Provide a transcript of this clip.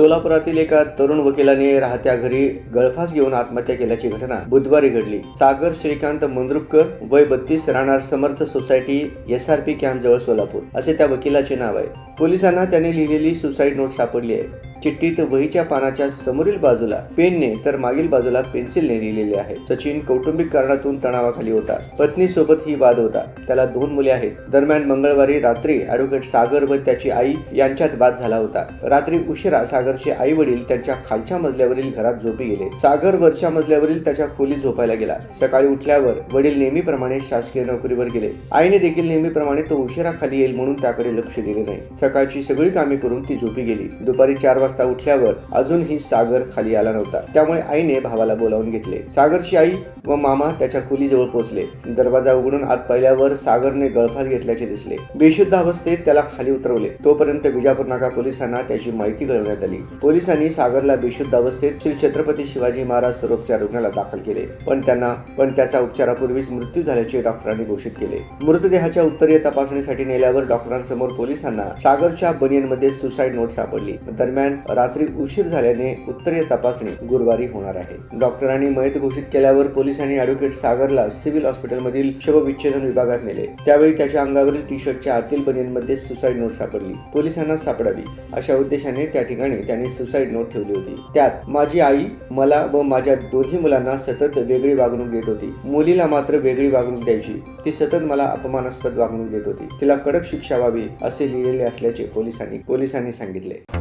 सोलापुरातील एका तरुण वकिलाने राहत्या घरी गळफास घेऊन आत्महत्या केल्याची घटना बुधवारी घडली. सागर श्रीकांत मंद्रुपकर वय बत्तीस राहणार Samarth society S R P camp जवळ सोलापूर. असे त्या वकिलाचे नाव आहे. पोलिसांना त्याने लिहिलेली सुसाईड नोट सापडली आहे. चिठ्ठीत वहीच्या पानाच्या समोरील बाजूला पेनने तर मागील बाजूला पेन्सिलने लिहिलेले आहे. सचिन कौटुंबिक कारणातून तणावाखाली होता. पत्नी सोबत ही वाद होता. त्याला दोन मुले आहेत. दरम्यान मंगळवारी रात्री ऍडव्होकेट सागर व त्याची आई यांच्यात वाद झाला होता. रात्री उशिरा सागरचे आई वडील त्यांच्या खालच्या मजल्यावरील घरात झोपी गेले. सागर वरच्या मजल्यावरील त्याच्या खोलीत झोपायला गेला. सकाळी उठल्यावर वडील नेहमीप्रमाणे शासकीय नोकरीवर गेले. आईने देखील नेहमीप्रमाणे तो उशिरा खाली येईल म्हणून त्याकडे लक्ष दिले नाही. सकाळची सगळी कामे करून ती झोपी गेली. दुपारी चार वाजता वाजता उठल्यावर अजूनही सागर खाली आला नव्हता. त्यामुळे आईने भावाला बोलावून घेतले. सागरची आई व मामा त्याच्या खोलीजवळ पोहोचले. दरवाजा उघडून आत पाहिल्यावर सागरने गळफास घेतल्याचे दिसले. बेशुद्ध अवस्थेत त्याला खाली उतरवले. तोपर्यंत विजापूर नाका पोलिसांना त्याची माहिती कळवण्यात आली. पोलिसांनी सागरला बेशुद्ध अवस्थेत श्री छत्रपती शिवाजी महाराज सर्वोपचार रुग्णालयात दाखल केले. पण त्यांना पण त्याचा उपचारापूर्वीच मृत्यू झाल्याचे डॉक्टरांनी घोषित केले. मृतदेहाच्या उत्तरीय तपासणीसाठी नेल्यावर डॉक्टरांसमोर पोलिसांना सागरच्या बनियनमध्ये सुसाईड नोट सापडली. दरम्यान रात्री उशीर झाल्याने उत्तरीय तपासणी गुरुवारी होणार आहे. डॉक्टरांनी मयत घोषित केल्यावर पोलिसांनी अॅडव्होकेट सागरला सिव्हिल हॉस्पिटलमधील शवविच्छेदन विभागात नेले. त्यावेळी त्याच्या अंगावरील टी शर्टच्या आतील बनियनमध्ये सुसाईड नोट सापडली. पोलिसांना सापडावी अशा उद्देशाने त्या ठिकाणी त्यांनी सुसाईड नोट ठेवली होती. त्यात माझी आई मला व माझ्या दोन्ही मुलांना सतत वेगळी वागणूक देत होती. मुलीला मात्र वेगळी वागणूक द्यायची. ती सतत मला अपमानास्पद वागणूक देत होती. तिला कडक शिक्षा व्हावी असे लिहिलेले असल्याचे पोलिसांनी पोलिसांनी सांगितले.